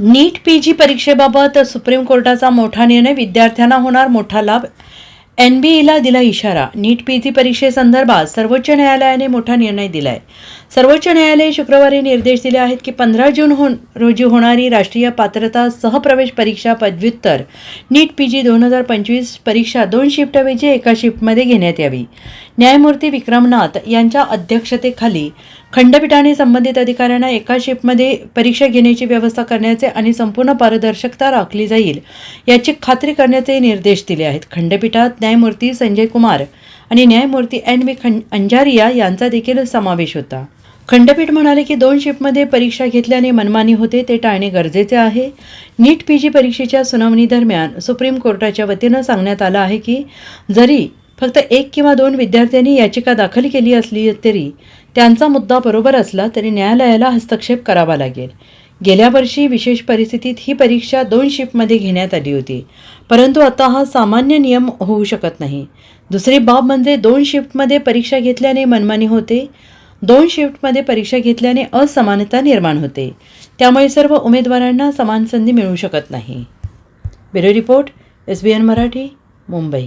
नीट P G परीक्षेबाबत supreme कोर्टाचा मोठा निर्णय विद्यार्थ्यांना होणार मोठा लाभ. एन बी ईला दिला इशारा. नीट पी जी परीक्षेसंदर्भात सर्वोच्च न्यायालयाने मोठा निर्णय दिलाय. सर्वोच्च न्यायालय शुक्रवारी निर्देश दिले आहेत की पंधरा जून हो रोजी होणारी राष्ट्रीय पात्रता सहप्रवेश परीक्षा पदव्युत्तर नीट पी जी दोन हजार पंचवीस परीक्षा दोन शिफ्टऐवजी एका शिफ्टमध्ये घेण्यात यावी. न्यायमूर्ती विक्रमनाथ यांच्या अध्यक्षतेखाली खंडपीठाने संबंधित अधिकाऱ्यांना एका शिफ्टमध्ये परीक्षा घेण्याची व्यवस्था करण्याचे आणि संपूर्ण पारदर्शकता राखली जाईल याची खात्री करण्याचे निर्देश दिले आहेत. खंडपीठात न्यायमूर्ती संजय कुमार आणि न्यायमूर्ती एन व्ही खं अंजारिया यांचा देखील समावेश होता. खंडपीठ म्हणाले की दोन शिफ्टमध्ये परीक्षा घेतल्याने मनमानी होते ते टाळणे गरजेचे आहे. नीट पी जी परीक्षेच्या सुनावणी दरम्यान सुप्रीम कोर्टाच्या वतीनं सांगण्यात आलं आहे की जरी फक्त एक किंवा दोन विद्यार्थ्यांनी याचिका दाखल केली असली तरी त्यांचा मुद्दा बरोबर असला तरी न्यायालयाला हस्तक्षेप करावा लागेल. गेल्या वर्षी विशेष परिस्थितीत ही परीक्षा दोन शिफ्टमध्ये घेण्यात आली होती. परंतु आता हा सामान्य नियम होऊ शकत नाही. दुसरी बाब म्हणजे दोन शिफ्टमध्ये परीक्षा घेतल्याने मनमानी होते. दोन शिफ्टमध्ये परीक्षा घेतल्याने असमानता निर्माण होते. त्यामुळे सर्व उमेदवारांना समान संधी मिळू शकत नाही. Bureau report S B N Marathi Mumbai.